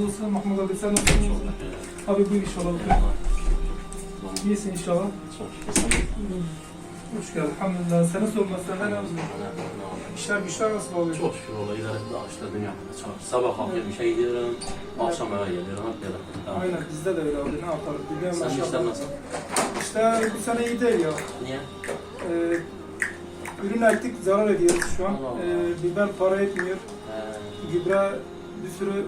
Razı olsun. Mahmut abi sen nasılsın? Abi buyur inşallah. İyisin inşallah. Hoş geldin. Elhamdülillah. Sormaz. Senden ne olsun? İşler güçler nasıl oluyor? Çok şükür ola idare ettik işte dünya kadar. Sabah kalkıp işe gidiyorum, akşam eve geliyorum, hep. Tamam. Aynen bizde de öyle abi. Ne yapalım? Biliyorum Sen işler nasıl? İşler bu sene iyi değil ya. Niye? Ee, ürün ektik zarar ediyoruz şu an. Ee, biber para etmiyor. Ee, Gübre bir sürü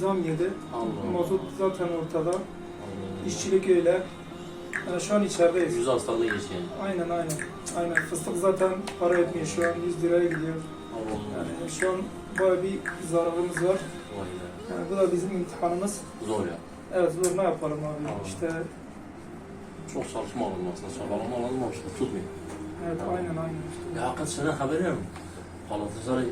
zam yedi. Allah. Mazot zaten ortada. Allah. İşçilik öyle. Yani şu an içerideyiz. Yüz hastalığı geçiyor. Aynen aynen. Aynen. Fıstık zaten para etmiyor. Şu an 100 liraya gidiyor. Allah Allah. Yani şu an bayağı bir zararımız var. Vay be. Yani bu da bizim imtihanımız. Zor ya. Evet zor ne yapalım abi. Tamam. İşte Çok çalışma alındı aslında. Çabalama alınmamış da tutmuyor. evet Tamam. aynen aynen. işte. Ya hakikaten senden haber yok mu? Galatasaray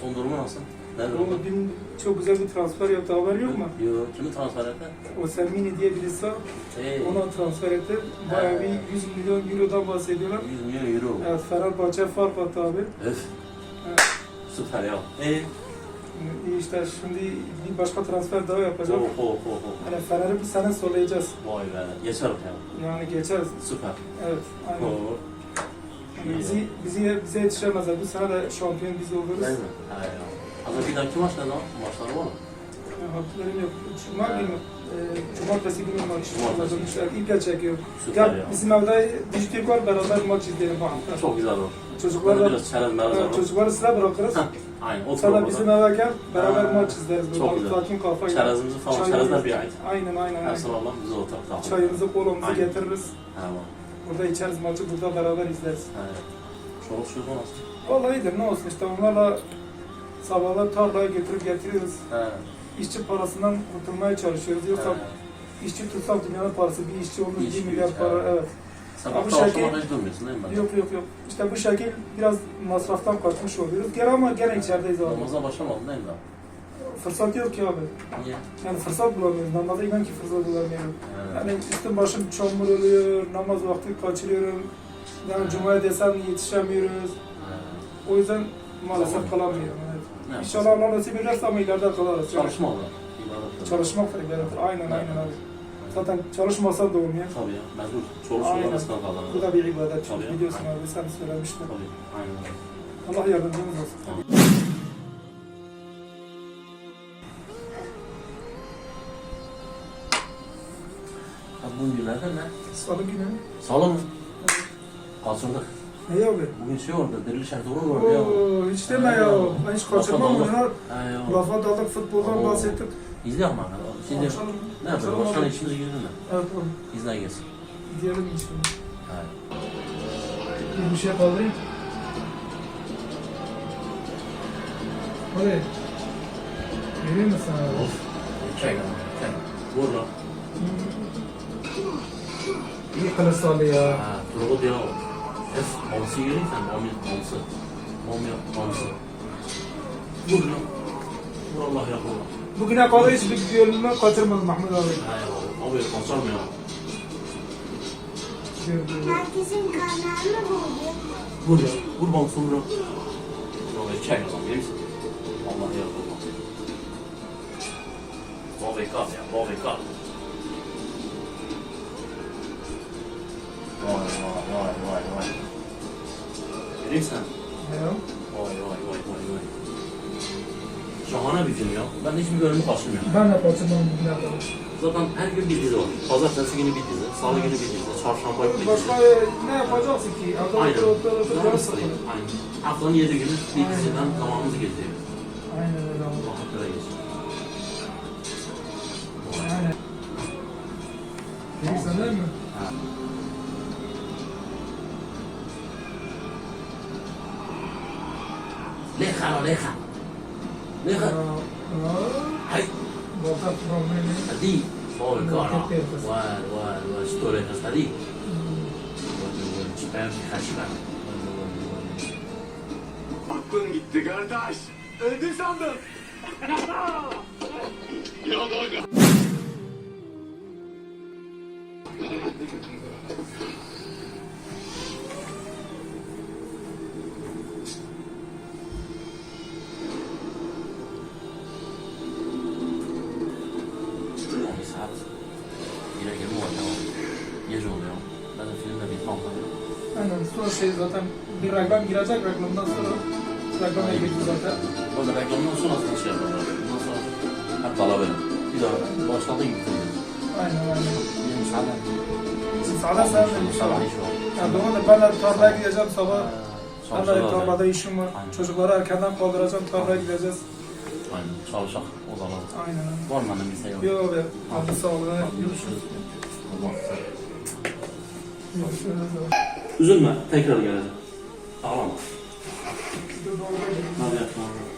son durumu nasıl? Nerede? Oğlum dün çok güzel bir transfer yaptı. Haber yok mu? Yok. Kimi transfer etti? O Selmini diye birisi var. Hey. Ona transfer etti. Bayağı bir 100 milyon eurodan bahsediyorlar. 100 milyon euro. Evet Fenerbahçe fark attı abi. Öf. Evet. Süper ya. Eee? İyi işte şimdi bir başka transfer daha yapacak. Oh oh oh oh. Yani Fener'i bir sene sollayacağız. Vay be. Geçer ya. Yani geçeriz. Süper. Evet. Aynen. Oo. Yani bizi, bizi, bize yetişemezler. Bu sene de şampiyon biz oluruz. Değil mi? Ha Hazır bir dahaki maçta ne? Maçlar var mı? Haklarım yok. Cuma günü, e, cumartesi günü maç. Cumartesi. Cumartesi. İple çekiyor. Süper Gel ya. bizim evde düştük var beraber maç izleyelim. Bak. Çok güzel olur. Çocuklarla, biraz çerez merez evet, olur. çocukları sıra bırakırız. Aynen. Otur orada. bizim eve gel, beraber Ha, maç izleriz. çok güzel. Sakin kafayla. Çerezimizi falan. Çerezler bir ait. Aynen aynen. Her aynen. sabah bize otur. Tamam. Çayımızı, kolumuzu getiririz. Var. Burada içeriz maçı, burada beraber izleriz. Ha. Çoluk çocuk nasıl? Vallahi iyidir, ne olsun işte onlarla sabahlar tarlaya götürüp getiriyoruz. Ha. İşçi parasından kurtulmaya çalışıyoruz. Yoksa Ha. işçi tutsak dünyanın parası, bir işçi olur, İş 1 güç, milyar para, evet. evet. Abi bu şeker- akşama hiç durmuyorsun değil mi? Yok yok yok. İşte bu şekil biraz masraftan kaçmış oluyoruz. Gene ama gene içerideyiz abi. Namaza başlamadın değil mi daha? Fırsat yok ki abi. Niye? Yani fırsat bulamıyoruz. Namaza inan ki fırsat bulamıyorum. Yani üstüm başım çamur oluyor, namaz vakti kaçırıyorum. Yani cumaya desem yetişemiyoruz. Ha. O yüzden maalesef Tamam. kalamıyorum. Evet. Ne İnşallah? Allah nasip ederse ama ileride kalırız. Çalışma olur. İbadet. Çalışmak da ibadet. Aynen aynen abi. Zaten çalışmasa da olmuyor. Tabii ya. Mecbur. Çocuk arasında kalır. Bu da bir ibadet. Çünkü Tabii. biliyorsun abi sen söylemiştin. Tabii. Aynen. Allah yardımcımız olsun. Tamam. Ha, bugün günlerden ne? Salı günü. Salı mı? Kaçırdık. Ne abi? Bugün şey vardı, diriliş ertuğrul vardı ya. Oo, hiç deme ya. Ben hiç kaçırmam ya. Lafa daldık, futboldan bahsettik. İzle ama. Şimdi ne yapalım? abi. işimize girdin mi? Evet oğlum. İzle gelsin. Diyelim inşallah. Ha. Bir şey kaldırayım. Hadi. Vereyim mi sana? Of. Çek ama. Çek. Vur lan. İyi kılıç ya. Ha. Turgut ya. Es. Mamsı yürüyün sen. Mami. Mamsı. Mami. Mamsı. Vur Allah ya. Vur. Bugüne kadar hiçbir yolunu kaçırmadım Mahmut abi. Ha ya. Abi konser mi ya? Gördüm. Herkesin karnını buldu. Vur ya. Vur vur. Vur. Çek o zaman. Verir misin? Allah ya. Vur. Bobby Cup ya. Bobby Cup. Vay vay vay vay vay. Misin? Ya. Vay vay vay vay vay. Şahane bir film ya. Ben de hiçbir bölümü kaçırmıyorum. Ben de kaçırmam kadar. Zaten her gün bir dizi var. Pazartesi günü bir dizi, salı günü bir dizi, çarşamba bir dizi. Başka ne yapacaksın ki? Adam Aynen. sıkılıyor. sıkılır. Aynen. Haftanın yedi günü bir diziden tamamımızı geziyoruz. Aynen öyle. Vakitler geçiyor. Aynen. Verirsen değil mi? レカのレカレカはい。ボカプ D そうかなわわわストレートかしらってからだしエディサンやだが Sonra şey zaten bir reklam girecek. Reklamdan sonra reklama girecek zaten. Böyle reklamdan sonra aslında şey yaparlar. Bundan sonra hep dala böyle. Bir daha başladı gibi. Aynen aynen. Benim müsaade. Sağda sen de Sabah işi var. Ya doğru da ben de tarlaya gideceğim sabah. Ben de tarlada işim var. Çocukları erkenden kaldıracağım. Tarlaya gideceğiz. Aynen. Çalışacak o zaman. Aynen. Var mı annem bir şey yok? Yok abi. Hadi sağ olun. Görüşürüz. Allah. Üzülme, tekrar geleceğim. Ağlama. Yapacaksın abi?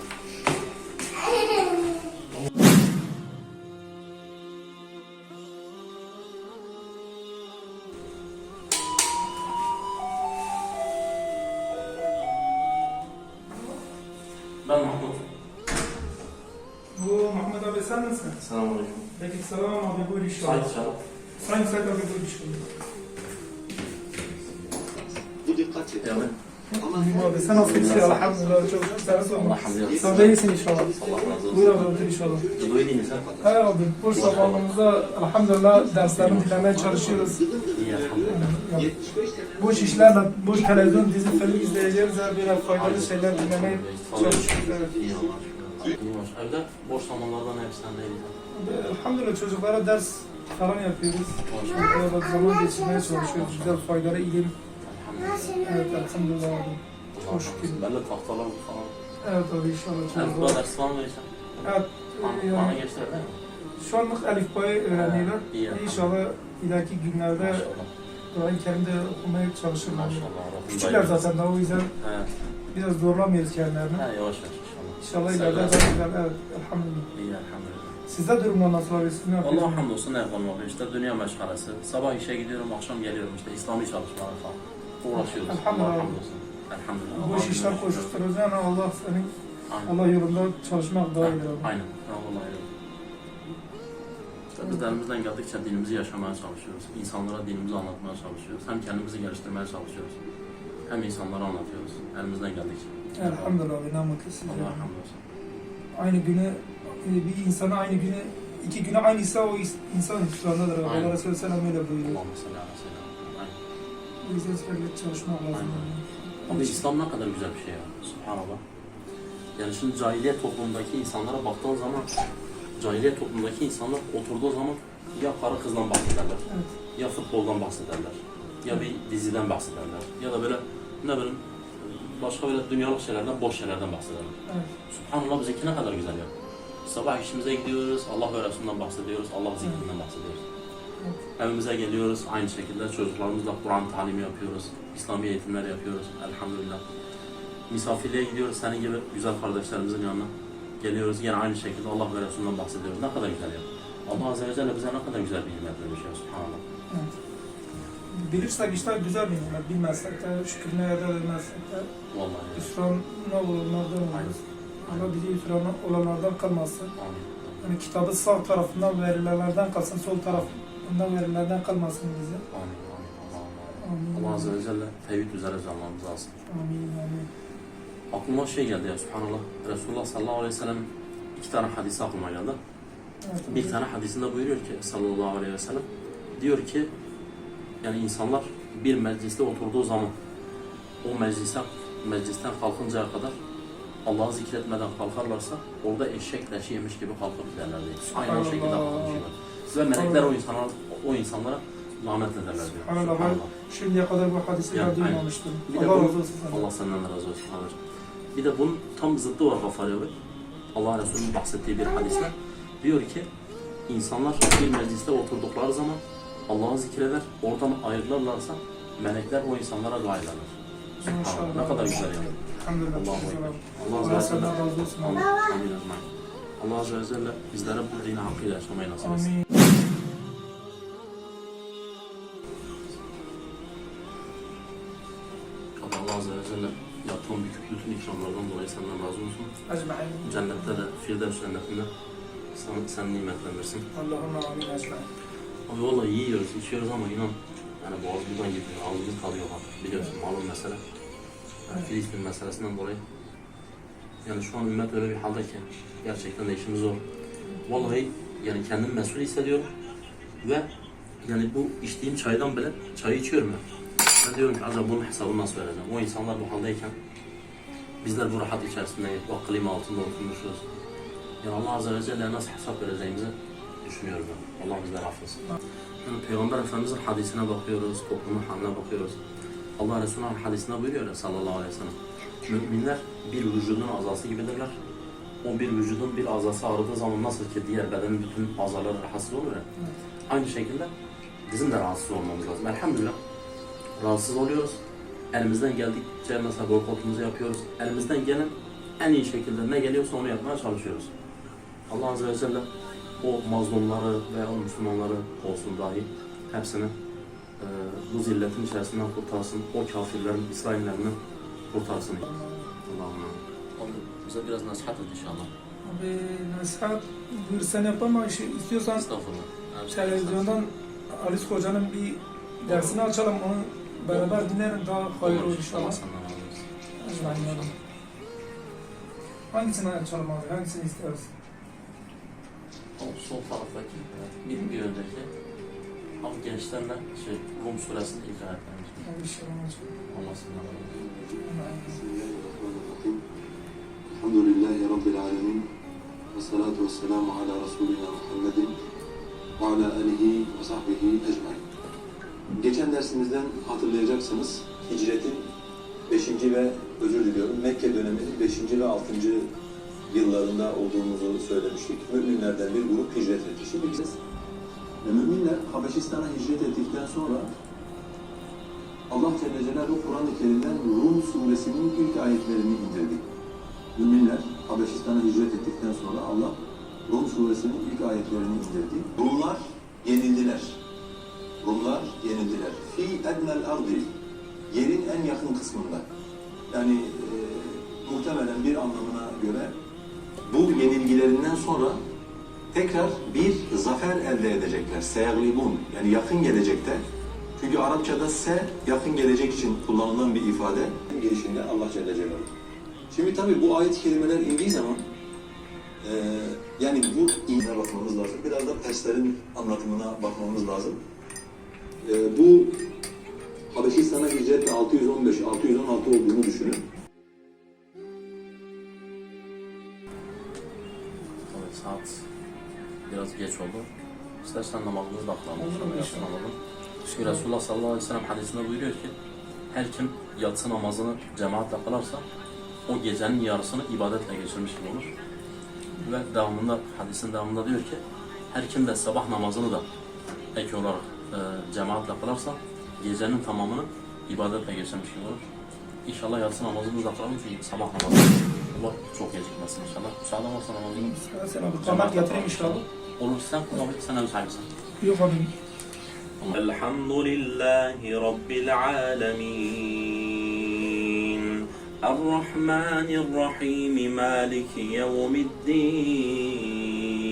Ben Mahmut. Bu Muhammed abi sen misin? Selamun Aleyküm. Peki selam abi buyur inşallah. Sait Şarap. Sayın Sayın abi buyur inşallah. Bu dikkat çekici. Yani İyiyim abi sen nasılsın? Elhamdülillah çok sen hamd etsin. Sen de iyisin inşallah. Buyur abi inşallah. Duyuyor değil sen? Hay abi boş zamanımızda elhamdülillah derslerimi dinlemeye çalışıyoruz. Boş işlerle, boş televizyon, dizi, film izleyeceğimize böyle faydalı şeyler dinlemeye çalışıyoruz. Evde boş zamanlardan hep sen neydi? Elhamdülillah çocuklara ders falan yapıyoruz. Zaman geçirmeye çalışıyoruz. Güzel faydalı ilim. Evet elhamdülillah abi. Allah razı olsun. Ben de tahtalar falan. Evet abi inşallah En çocuklar. bu ders falan vereceğim. Evet. Bana, e, geçtiler değil mi? şu anlık Elif Bay'ı öğreniyorlar. İyi. İnşallah ileriki günlerde. Kur'an-ı Kerim'de okumaya çalışırlar. Maşallah. Küçükler zaten daha o yüzden He. biraz zorlamıyoruz kendilerini. He yavaş yavaş inşallah. İnşallah ileride de- daha güzel. Evet elhamdülillah. İyi elhamdülillah. Sizde durumlar nasıl abi? Siz ne Allah yapıyorsunuz? hamdolsun ne yapalım abi işte dünya meşgalesi. Sabah işe gidiyorum, akşam geliyorum işte İslami çalışmalar falan. Uğraşıyoruz. Elhamdülillah. Allah hamdolsun. Elhamdülillah. Boş işler koşuşturuyoruz yani Allah senin Aynen. Allah yolunda çalışmak daha iyi abi. Aynen. Allah. İşte biz de elimizden geldikçe dinimizi yaşamaya çalışıyoruz. İnsanlara dinimizi anlatmaya çalışıyoruz. Hem kendimizi geliştirmeye çalışıyoruz. Hem insanlara anlatıyoruz. Elimizden geldikçe. Elhamdülillah mutlu size. Allah hamdolsun. Aynı günü bir insana aynı günü iki güne aynıysa o insan hüsrandadır. abi. Aynen. Allah Resulü Selam öyle buyuruyor. Allah'ım salli yüzden sürekli çalışmak lazım. Aynen. Abi İslam ne kadar güzel bir şey ya. Subhanallah. Yani şimdi cahiliye toplumundaki insanlara baktığın zaman cahiliye toplumundaki insanlar oturduğu zaman ya karı kızdan bahsederler, Evet. ya futboldan bahsederler, ya bir diziden bahsederler, ya da böyle ne bileyim başka böyle dünyalık şeylerden, boş şeylerden bahsederler. Evet. Subhanallah bizdeki ne kadar güzel ya. Sabah işimize gidiyoruz, Allah ve Resulünden bahsediyoruz, Allah zikrinden bahsediyoruz. Evet. Evimize geliyoruz, aynı şekilde çocuklarımızla Kur'an talimi yapıyoruz, İslami eğitimler yapıyoruz, elhamdülillah. Misafirliğe gidiyoruz, senin gibi güzel kardeşlerimizin yanına. Geliyoruz, yine aynı şekilde Allah ve Resulünden bahsediyoruz. Ne kadar güzel ya. Allah Azze ve Celle bize ne kadar güzel bir nimet vermiş ya, subhanallah. Evet. Bilirsek işte güzel bir nimet. Bilmezsek de şükrüne eda edemezsek de Vallahi ya. hüsrana olanlardan oluruz. Allah bizi hüsrana olanlardan kalmasın. Amin. Yani kitabı sağ tarafından verilenlerden kalsın, sol tarafından verilenlerden kalmasın bizi. Amin, amin. Amin. Allah Azze ve Celle tevhid üzere canlarımızı alsın. Amin, amin. Aklıma şey geldi ya subhanallah. Resulullah sallallahu aleyhi ve sellem iki tane hadisi aklıma geldi. Evet, Bir tane hadisinde buyuruyor ki sallallahu aleyhi ve sellem diyor ki yani insanlar bir mecliste oturduğu zaman o meclisten meclisten kalkıncaya kadar Allah'ı zikretmeden kalkarlarsa orada eşek leşi yemiş gibi kalkıp giderler diyor. Aynı o şekilde kalkmışlar. Ve melekler o insanlara o insanlara lanet ederler diyor. Subhanallah. Subhanallah. şimdiye kadar bu hadisi Ya, ben aynen. duymamıştım. Allah razı olsun. Allah senden de razı olsun kardeşim. Bir de bunun tam zıttı var Gafari abi. Allah Resulü'nün bahsettiği bir hadiste. Diyor ki insanlar bir mecliste oturdukları zaman Allah'ı zikreder, oradan ayrılırlarsa melekler o insanlara. Subhanallah. Ne kadar güzel yani. Abi. Allah Allah ve senden Celle. razı olsun. Allah, amin ecmaîn. Allah ve Celle bizlere bu dini hakkıyla yaşamayı nasip etsin. Celle yaptığın bütün, ikramlardan dolayı senden razı olsun. Ecmaîn. Cennette de, Firdevs cennetinde sen, sen nimetlendirsin. Allahümme amin ecmaîn. Abi valla yiyoruz, içiyoruz ama inan yani boğaz buradan gidiyor, ağzımız kalıyor bak. Biliyorsun malum mesele. Yani Filistin meselesinden dolayı. Yani şu an ümmet öyle bir halde ki gerçekten de işimiz zor. Vallahi yani kendimi mesul hissediyorum. Ve yani bu içtiğim çaydan bile çayı içiyorum ben. Ben diyorum ki acaba bunun hesabını nasıl vereceğim? O insanlar bu haldeyken bizler bu rahat içerisindeyiz. Bu klima altında oturmuşuz. Yani Allah Azze ve Celle'ye nasıl hesap vereceğimizi düşünüyorum ben. Allah bizleri affetsin. Yani Peygamber Efendimiz'in hadisine bakıyoruz, toplumun haline bakıyoruz. Allah Resulü'nün hadisine buyuruyor ya sallallahu aleyhi ve sellem. Müminler bir vücudun azası gibidirler. O bir vücudun bir azası ağrıdığı zaman nasıl ki diğer bedenin bütün azaları rahatsız olur ya. Aynı şekilde bizim de rahatsız olmamız lazım. Elhamdülillah rahatsız oluyoruz. Elimizden geldikçe mesela boykotumuzu yapıyoruz. Elimizden gelen en iyi şekilde ne geliyorsa onu yapmaya çalışıyoruz. Allah Azze ve Celle o mazlumları ve o Müslümanları olsun dahi hepsini e, bu zilletin içerisinden kurtarsın. O kafirlerin, İsraillerini kurtarsın. Allah'ım. Bize biraz nasihat et inşallah. Abi nasihat buyursan yapama işi istiyorsan Estağfurullah. Evet. televizyondan Halis Hoca'nın bir dersini açalım onu beraber dinlerim daha hayırlı olur inşallah. Ecmainlerim. Hangisini açalım abi? Hangisini istiyoruz? O sol taraftaki, bir, bir önceki. Ama gençlerle şey, Rum suresini ilk ayetlerimiz. Yani bir şey olmaz. Olmasınlar. Elhamdülillahi Rabbil Alemin. Ve salatu ve selamu ala Resulina Muhammedin. Ve ala alihi ve sahbihi ecmain. Geçen dersimizden hatırlayacaksınız hicretin 5. ve özür diliyorum Mekke döneminin 5. ve 6. yıllarında olduğumuzu söylemiştik. Müminlerden bir grup hicret etti. Şimdi biz müminler Habeşistan'a hicret ettikten sonra Allah Celle Celaluhu Kur'an-ı Kerim'den Rum suresinin ilk ayetlerini indirdi. Müminler Habeşistan'a hicret ettikten sonra Allah Rum suresinin ilk ayetlerini indirdi. Rumlar yenildiler. Rumlar yenildiler. Fi ednel ardi yerin en yakın kısmında. Yani e, muhtemelen bir anlamına göre bu yenilgilerinden sonra tekrar bir zafer elde edecekler. Seyaglibun yani yakın gelecekte. Çünkü Arapçada se yakın gelecek için kullanılan bir ifade. Girişinde Allah Celle Celaluhu. Şimdi tabii bu ayet kelimeler indiği zaman eee, yani bu inine bakmamız lazım. Biraz da Perslerin anlatımına bakmamız lazım. Eee, bu Habeşistan'a hicretle 615, 616 olduğunu düşünün. Evet, saat biraz geç oldu. İstersen namazımızı da kılalım. Sonra yatsı namazını. Çünkü Resulullah sallallahu aleyhi ve sellem hadisinde buyuruyor ki her kim yatsı namazını cemaatle kılarsa o gecenin yarısını ibadetle geçirmiş gibi olur. Ve devamında, hadisin devamında diyor ki her kim de sabah namazını da ek olarak e, cemaatle kılarsa gecenin tamamını ibadetle geçirmiş gibi olur. İnşallah yatsı namazımızı da kılalım çünkü sabah namazı Allah çok gecikmesin inşallah. Müsaade varsa namazını Sen abi kamat getireyim inşallah. olur sen kullanmak sen ev sahibisin. Yok abi. الحمد لله رب العالمين الرحمن الرحيم مالك يوم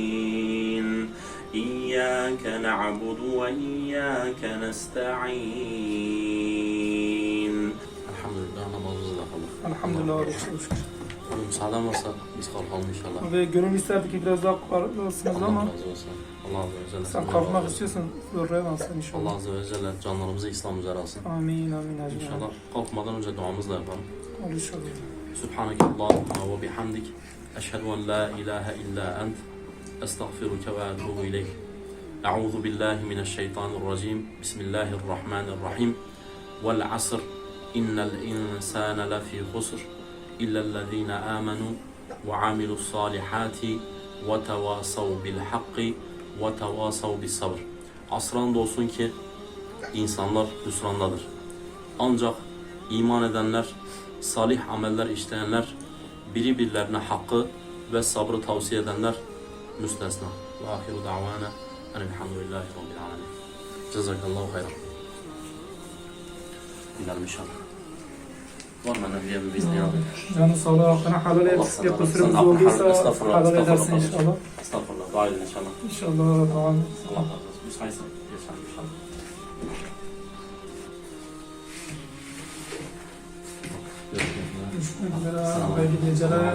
الدين إياك نعبد وإياك نستعين الحمد لله namazımızı da kıldık. Elhamdülillah abi. çok şükür. Oğlum müsaaden varsa biz kalkalım inşallah. Abi gönül isterdi ki biraz daha kalkmasınız Allah ama razı olsun. Allah Azze ve Celle. sen senden razı kalkmak olsun. istiyorsan zorlayamazsın Allah inşallah. Azze ve Celle canlarımızı İslam üzere alsın. Amin amin ecmaîn. İnşallah kalkmadan önce duamızla yapalım. Olur inşallah. سبحانك اللهم وبحمدك أشهد أن لا إله إلا أنت أستغفرك وأتوب إليك Euzu billahi mineşşeytanirracim. Bismillahirrahmanirrahim. Vel asr innel insane lefi husr illellezine amenu ve amilus salihati ve tevasav bil hakki ve tevasav bis sabr. Asran olsun ki insanlar hüsrandadır. Ancak iman edenler, salih ameller işleyenler, biri birilerine hakkı ve sabrı tavsiye edenler müstesna. Ve ahiru davana enelhamdülillahi rabbil alemin. Cezakallahu hayran. Gidelim inşallah. Var mı nebiye bir bizni abi? Canı sağlığı hakkına halal et. Bir kusurumuz olduysa halal edersin inşallah. Estağfurullah. Dua edin inşallah. İnşallah tamam. Allah razı olsun. Müsaitsen geçelim inşallah. Görüşmek üzere. Hayırlı geceler.